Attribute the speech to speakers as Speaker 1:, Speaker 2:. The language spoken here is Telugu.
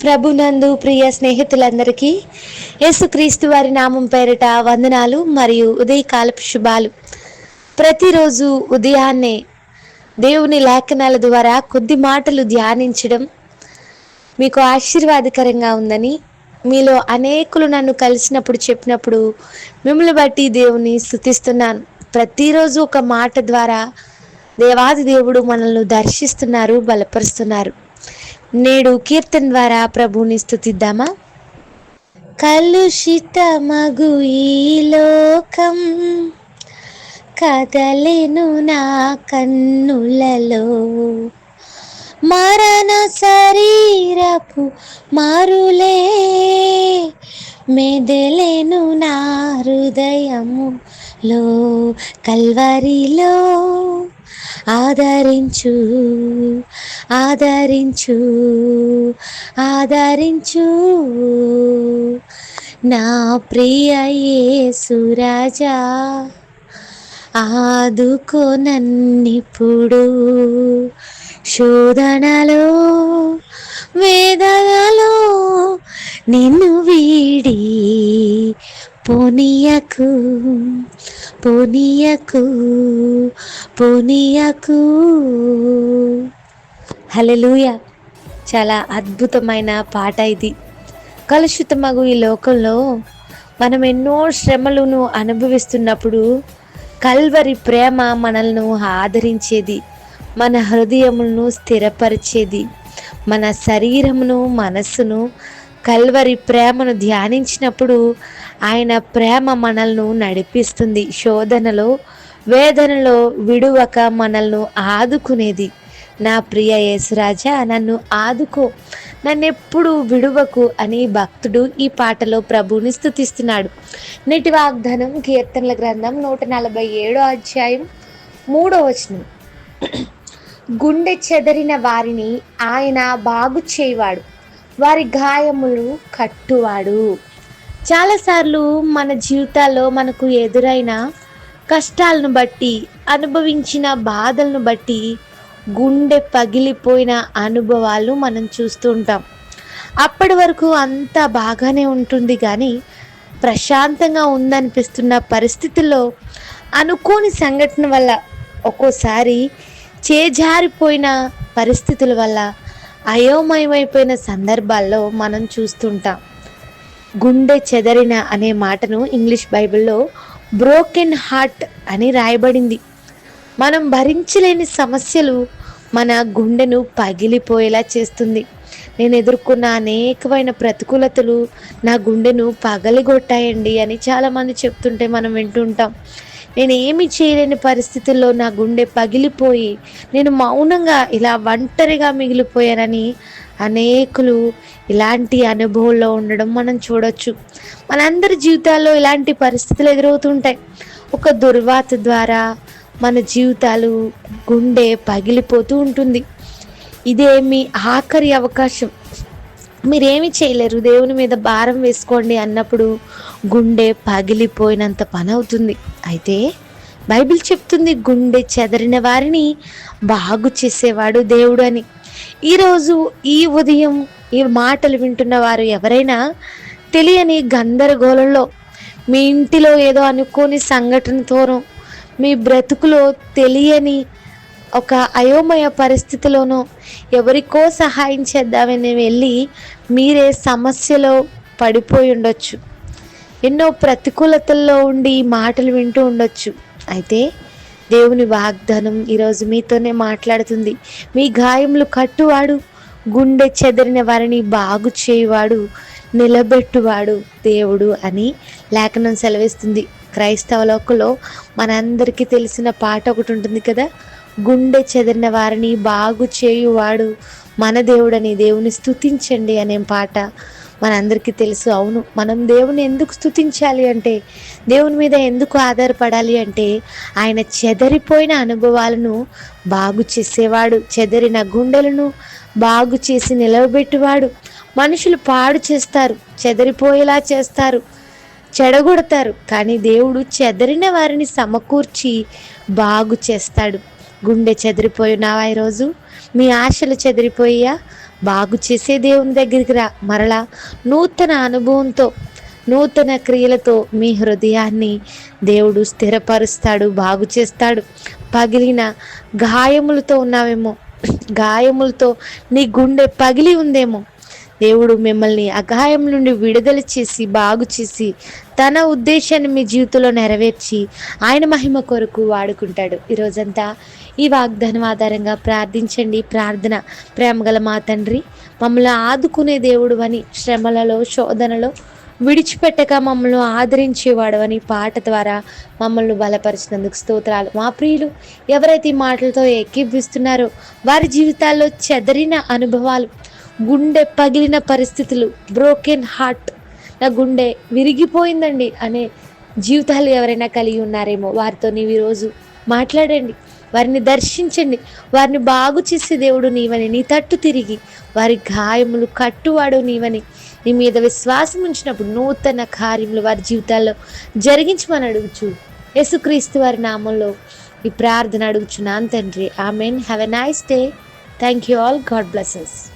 Speaker 1: ప్రభునందు ప్రియ స్నేహితులందరికీ యేసుక్రీస్తు వారి నామం పేరిట వందనాలు మరియు ఉదయకాలపు శుభాలు. ప్రతిరోజు ఉదయాన్నే దేవుని లేఖనాల ద్వారా కొద్ది మాటలు ధ్యానించడం మీకు ఆశీర్వాదకరంగా ఉందని మీలో అనేకులు నన్ను కలిసినప్పుడు చెప్పినప్పుడు మిమ్మల్ని బట్టి దేవుని స్థుతిస్తున్నాను ప్రతిరోజు ఒక మాట ద్వారా దేవాది దేవుడు మనల్ని దర్శిస్తున్నారు బలపరుస్తున్నారు. నేడు కీర్తన ద్వారా ప్రభుని స్థుతిద్దామా కలుషితమగు ఈ లోకం కదలెను నా కన్నులలో. మరణ శరీరపు మారులే మెదలెను నా హృదయములో కల్వరిలో. ఆదరించు ఆదరించు ఆదరించు. నా ప్రియ యేసురాజా ఆదుకో నన్నిప్పుడు. శోధన పోనీయకు పోనీయకు. హలెలూయ చాలా అద్భుతమైన పాట ఇది. కలుషితమగు ఈ లోకంలో మనం ఎన్నో శ్రమలను అనుభవిస్తున్నప్పుడు కల్వరి ప్రేమ మనల్ని ఆదరించేది. మన హృదయములను స్థిరపరిచేది. మన శరీరమును మనస్సును కల్వరి ప్రేమను ధ్యానించినప్పుడు ఆయన ప్రేమ మనల్ని నడిపిస్తుంది. శోధనలో వేదనలో విడువక మనల్ని ఆదుకునేది. నా ప్రియ యేసురాజా నన్ను ఆదుకో. నన్నెప్పుడు విడువకు అని భక్తుడు ఈ పాటలో ప్రభుని స్థుతిస్తున్నాడు నేటి వాగ్దానం కీర్తనల గ్రంథం నూట నలభై ఏడో అధ్యాయం మూడో వచనం. గుండె చెదరిన వారిని ఆయన బాగు చేయవాడు. వారి గాయములు కట్టువాడు. చాలాసార్లు మన జీవితాల్లో మనకు ఎదురైన కష్టాలను బట్టి అనుభవించిన బాధలను బట్టి గుండె పగిలిపోయిన అనుభవాలు మనం చూస్తూ ఉంటాం. అప్పటి వరకు అంతా బాగానే ఉంటుంది కానీ ప్రశాంతంగా ఉందనిపిస్తున్న పరిస్థితుల్లో అనుకోని సంఘటన వల్ల ఒక్కోసారి చేజారిపోయిన పరిస్థితుల వల్ల అయోమయమైపోయిన సందర్భాల్లో మనం చూస్తుంటాం. గుండె చెదరిన అనే మాటను ఇంగ్లీష్ బైబిల్లో బ్రోకెన్ హార్ట్ అని రాయబడింది. మనం భరించలేని సమస్యలు మన గుండెను పగిలిపోయేలా చేస్తుంది. నేను ఎదుర్కొన్న అనేకమైన ప్రతికూలతలు నా గుండెను పగలిగొట్టాయండి అని చాలామంది చెప్తుంటే మనం వింటుంటాం. నేను ఏమి చేయలేని పరిస్థితుల్లో నా గుండె పగిలిపోయి నేను మౌనంగా ఇలా ఒంటరిగా మిగిలిపోయానని అనేకులు ఇలాంటి అనుభవంలో ఉండడం మనం చూడొచ్చు. మనందరి జీవితాల్లో ఇలాంటి పరిస్థితులు ఎదురవుతుంటాయి. ఒక దుర్వాత ద్వారా మన జీవితాలు గుండె పగిలిపోతూ ఉంటుంది. ఇదే మీ ఆఖరి అవకాశం. మీరేమి చేయలేరు. దేవుని మీద భారం వేసుకోండి అన్నప్పుడు గుండె పగిలిపోయినంత పని అవుతుంది. అయితే బైబిల్ చెప్తుంది గుండె చెదరిన వారిని బాగు చేసేవాడు దేవుడు అని. ఈరోజు ఈ ఉదయం ఈ మాటలు వింటున్న వారు ఎవరైనా తెలియని గందరగోళంలో మీ ఇంటిలో ఏదో అనుకోని సంఘటనతోనో మీ బ్రతుకులో తెలియని ఒక అయోమయ పరిస్థితిలోనో ఎవరికో సహాయం చేద్దామని వెళ్ళి మీరే సమస్యలో పడిపోయి ఉండొచ్చు. ఎన్నో ప్రతికూలతల్లో ఉండి మాటలు వింటూ ఉండొచ్చు. అయితే దేవుని వాగ్దానం ఈరోజు మీతోనే మాట్లాడుతుంది. మీ గాయములు కట్టువాడు గుండె చెదిరిన వారిని బాగు చేయువాడు నిలబెట్టువాడు దేవుడు అని లేఖనం సెలవిస్తుంది. క్రైస్తవ లోకంలో మనందరికీ తెలిసిన పాట ఒకటి ఉంటుంది కదా? గుండె చెదిరిన వారిని బాగు చేయువాడు మన దేవుడని దేవుని స్థుతించండి అనే పాట మనందరికీ తెలుసు. అవును మనం దేవుని ఎందుకు స్థుతించాలి అంటే దేవుని మీద ఎందుకు ఆధారపడాలి అంటే ఆయన చెదరిపోయిన అనుభవాలను బాగు చేసేవాడు చెదరిన గుండెలను బాగు చేసి నిలవబెట్టువాడు. మనుషులు పాడు చేస్తారు చెదరిపోయేలా చేస్తారు చెడగొడతారు. కానీ దేవుడు చెదరిన వారిని సమకూర్చి బాగు చేస్తాడు. గుండె చెదిరిపోయినావా ఈరోజు? మీ ఆశలు చెదిరిపోయా బాగు చేసే దేవుని దగ్గరికి రా. మరలా నూతన అనుభవంతో నూతన క్రియలతో మీ హృదయాన్ని దేవుడు స్థిరపరుస్తాడు బాగు చేస్తాడు. పగిలిన గాయములతో ఉన్నావేమో. గాయములతో నీ గుండె పగిలి ఉందేమో. దేవుడు మిమ్మల్ని అగాయం నుండి విడుదల చేసి బాగు చేసి తన ఉద్దేశాన్ని మీ జీవితంలో నెరవేర్చి ఆయన మహిమ కొరకు వాడుకుంటాడు. ఈరోజంతా ఈ వాగ్దానం ఆధారంగా ప్రార్థించండి ప్రార్థన ప్రేమగల మా తండ్రి. మమ్మల్ని ఆదుకునే దేవుడు అని శ్రమలలో శోధనలో విడిచిపెట్టక మమ్మల్ని ఆదరించేవాడు అని పాట ద్వారా మమ్మల్ని బలపరిచినందుకు స్తోత్రాలు. మా ప్రియులు ఎవరైతే ఈ మాటలతో ఎక్కిపిస్తున్నారో వారి జీవితాల్లో చెదరిన అనుభవాలు గుండె పగిలిన పరిస్థితులు బ్రోకెన్ హార్ట్ నా గుండె విరిగిపోయిందండి అనే జీవితాలు ఎవరైనా కలిగి ఉన్నారేమో. వారితో నీవు ఈరోజు మాట్లాడండి. వారిని దర్శించండి. వారిని బాగు చేసే దేవుడు నీవని. నీ తట్టు తిరిగి వారి గాయములు కట్టువాడు నీవని. నీ మీద విశ్వాసం ఉంచినప్పుడు నూతన కార్యములు వారి జీవితాల్లో జరిగించమని అడుగుచు. యేసుక్రీస్తు వారి నామంలో ఈ ప్రార్థన అడుగుచున్నాను తండ్రి. Amen. Have a nice day thank you all God blesses